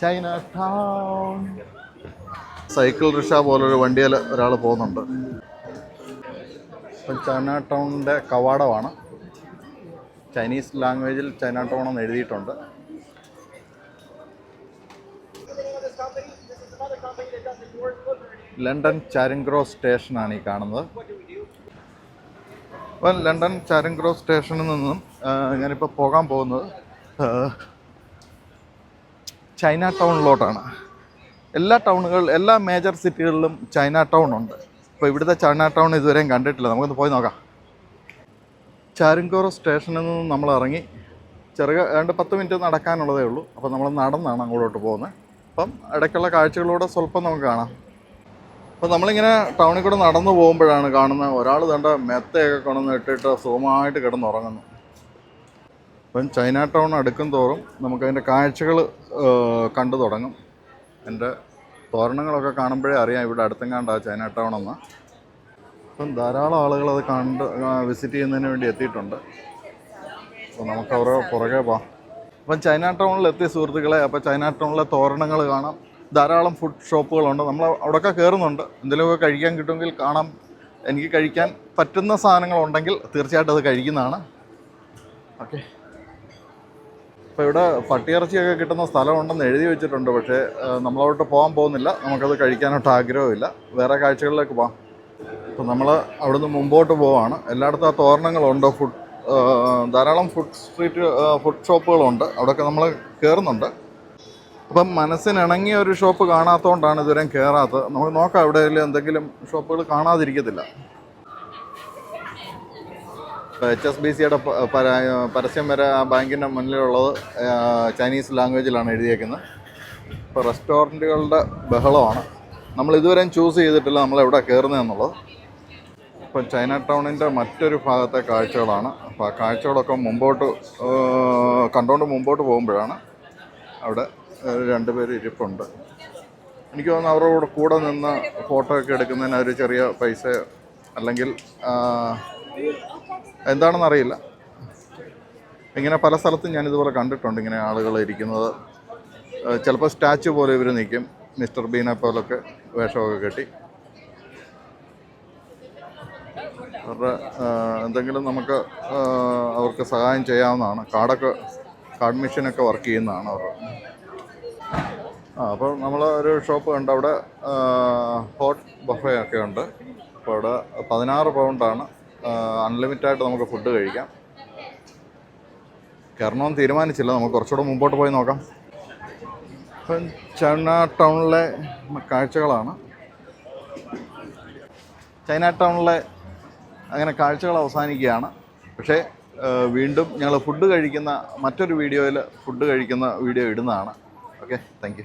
China town cycle rickshaw പോലൊരു വണ്ടിയിൽ ഒരാൾ പോകുന്നുണ്ട്. ഇപ്പം ചൈന ടൗണിന്റെ കവാടമാണ്. ചൈനീസ് ലാംഗ്വേജിൽ ചൈന ടൗൺ എന്ന് എഴുതിയിട്ടുണ്ട്. ലണ്ടൻ ചാരിൻഗ്രോ സ്റ്റേഷനാണ് ഈ കാണുന്നത്. അപ്പം ലണ്ടൻ ചാരിൻഗ്രോ സ്റ്റേഷനിൽ നിന്നും ഞാനിപ്പോൾ പോകാൻ പോകുന്നത് ചൈന ടൗണിലോട്ടാണ് എല്ലാ ടൗണുകൾ എല്ലാ മേജർ സിറ്റികളിലും ചൈന ടൗൺ ഉണ്ട്. ഇപ്പോൾ ഇവിടുത്തെ ചൈന ടൗൺ ഇതുവരെയും കണ്ടിട്ടില്ല. നമുക്കൊന്ന് പോയി നോക്കാം. ചാരിങ്കോറ സ്റ്റേഷനിൽ നിന്ന് നമ്മൾ ഇറങ്ങി. ചെറുക രണ്ട് പത്ത് മിനിറ്റ് നടക്കാനുള്ളതേ ഉള്ളൂ. അപ്പോൾ നമ്മൾ നടന്നാണ് അങ്ങോട്ട് പോകുന്നത്. അപ്പം ഇടയ്ക്കുള്ള കാഴ്ചകളൂടെ സ്വല്പം നമുക്ക് കാണാം. അപ്പോൾ നമ്മളിങ്ങനെ ടൗണിൽ കൂടെ നടന്നു പോകുമ്പോഴാണ് കാണുന്നത് ഒരാൾ തണ്ട മെത്തയൊക്കെ കൊണ്ടുവന്ന് ഇട്ടിട്ട് സുഖമായിട്ട് കിടന്നുറങ്ങുന്നു. അപ്പം ചൈന ടൗൺ അടുക്കും തോറും നമുക്കതിന്റെ കാഴ്ചകൾ കണ്ടു തുടങ്ങും. എന്റെ തോരണങ്ങളൊക്കെ കാണുമ്പോഴേ അറിയാം ഇവിടെ ആ ചൈന ടൗൺ എന്ന്. അപ്പം ധാരാളം ആളുകൾ അത് കണ്ട് വിസിറ്റ് ചെയ്യുന്നതിന് വേണ്ടി എത്തിയിട്ടുണ്ട്. അപ്പോൾ നമുക്ക് അവരുടെ പുറകെ പോവാം അപ്പം ചൈന ടൗണിൽ എത്തിയ സുഹൃത്തുക്കളെ അപ്പോൾ ചൈന ടൗണിലെ തോരണങ്ങൾ കാണാം. ധാരാളം ഫുഡ് ഷോപ്പുകളുണ്ട് നമ്മൾ അവിടെയൊക്കെ കയറുന്നുണ്ട്. എന്തെങ്കിലുമൊക്കെ കഴിക്കാൻ കിട്ടുമെങ്കിൽ കാണാം. എനിക്ക് കഴിക്കാൻ പറ്റുന്ന സാധനങ്ങളുണ്ടെങ്കിൽ തീർച്ചയായിട്ടും അത് കഴിക്കുന്നതാണ്. ഓക്കെ. അപ്പോൾ ഇവിടെ പട്ടിയിറച്ചിയൊക്കെ കിട്ടുന്ന സ്ഥലമുണ്ടെന്ന് എഴുതി വെച്ചിട്ടുണ്ട് പക്ഷേ ആ, നമ്മളവിട്ട് പോകാൻ പോകുന്നില്ല. നമുക്കത് കഴിക്കാനായിട്ട് ആഗ്രഹമില്ല വേറെ കാഴ്ചകളിലേക്ക് പോകാം. അപ്പോൾ നമ്മൾ അവിടുന്ന് മുമ്പോട്ട് പോവാണ്. എല്ലായിടത്തും ആ തോരണങ്ങളുണ്ട് ഫുഡ് ധാരാളം ഫുഡ് സ്ട്രീറ്റ് ഫുഡ് ഷോപ്പുകളുണ്ട്. അവിടെയൊക്കെ നമ്മൾ കയറുന്നുണ്ട് അപ്പം മനസ്സിനിണങ്ങിയ ഒരു ഷോപ്പ് കാണാത്തതുകൊണ്ടാണ് ഇതുവരെയും കയറാത്തത് നമുക്ക് നോക്കാം എവിടെയെങ്കിലും എന്തെങ്കിലും ഷോപ്പുകൾ കാണാതിരിക്കത്തില്ല. എച്ച് എസ് ബി സിയുടെ പരസ്യം വരെ ആ ബാങ്കിന്റെ മുന്നിലുള്ളത് ചൈനീസ് ലാംഗ്വേജിലാണ് എഴുതിയേക്കുന്നത്. ഇപ്പോൾ റെസ്റ്റോറന്റുകളുടെ ബഹളമാണ്. നമ്മൾ ഇതുവരെയും ചൂസ് ചെയ്തിട്ടില്ല നമ്മൾ എവിടെ കയറുന്നതെന്നുള്ളത് ഇപ്പം ചൈന ടൗണിന്റെ മറ്റൊരു ഭാഗത്തെ കാഴ്ചകളാണ്. അപ്പോൾ ആ കാഴ്ചകളൊക്കെ മുമ്പോട്ട് കണ്ടുകൊണ്ട് മുമ്പോട്ട് പോകുമ്പോഴാണ് അവിടെ രണ്ട് പേര് ഇരിപ്പുണ്ട്. എനിക്ക് തോന്നുന്നു അവരുടെ കൂടെ നിന്ന് ഫോട്ടോ ഒക്കെ എടുക്കുന്നതിന് ഒരു ചെറിയ പൈസ അല്ലെങ്കിൽ എന്താണെന്ന് അറിയില്ല. ഇങ്ങനെ പല സ്ഥലത്തും ഞാൻ ഇതുപോലെ കണ്ടിട്ടുണ്ട് ഇങ്ങനെ ആളുകൾ ഇരിക്കുന്നത്. ചിലപ്പോൾ സ്റ്റാച്ചു പോലെ ഇവർ നിൽക്കും മിസ്റ്റർ ബീനെ പോലൊക്കെ വേഷമൊക്കെ കെട്ടി. അവരുടെ എന്തെങ്കിലും നമുക്ക് അവർക്ക് സഹായം ചെയ്യാവുന്നതാണ്. കാർഡൊക്കെ കാർഡ് മെഷീനൊക്കെ വർക്ക് ചെയ്യുന്നതാണ് അവർ. ആ അപ്പോൾ നമ്മൾ ഒരു ഷോപ്പ് കണ്ട് അവിടെ ഹോട്ട് ബഫേ ഒക്കെ ഉണ്ട്. അപ്പോൾ അവിടെ പതിനാറ് പൗണ്ടാണ് അൺലിമിറ്റഡ് ആയിട്ട് നമുക്ക് ഫുഡ് കഴിക്കാം. കയറണമെന്ന് തീരുമാനിച്ചില്ല. നമുക്ക് കുറച്ചുകൂടെ മുമ്പോട്ട് പോയി നോക്കാം. ഇപ്പം ചൈന ടൗണിലെ കാഴ്ചകളാണ്. ചൈന ടൗണിലെ അങ്ങനെ കാഴ്ചകൾ അവസാനിക്കുകയാണ്. പക്ഷേ വീണ്ടും ഞങ്ങൾ ഫുഡ് കഴിക്കുന്ന മറ്റൊരു വീഡിയോയിൽ ഫുഡ് കഴിക്കുന്ന വീഡിയോ ഇടുന്നതാണ്. Okay thank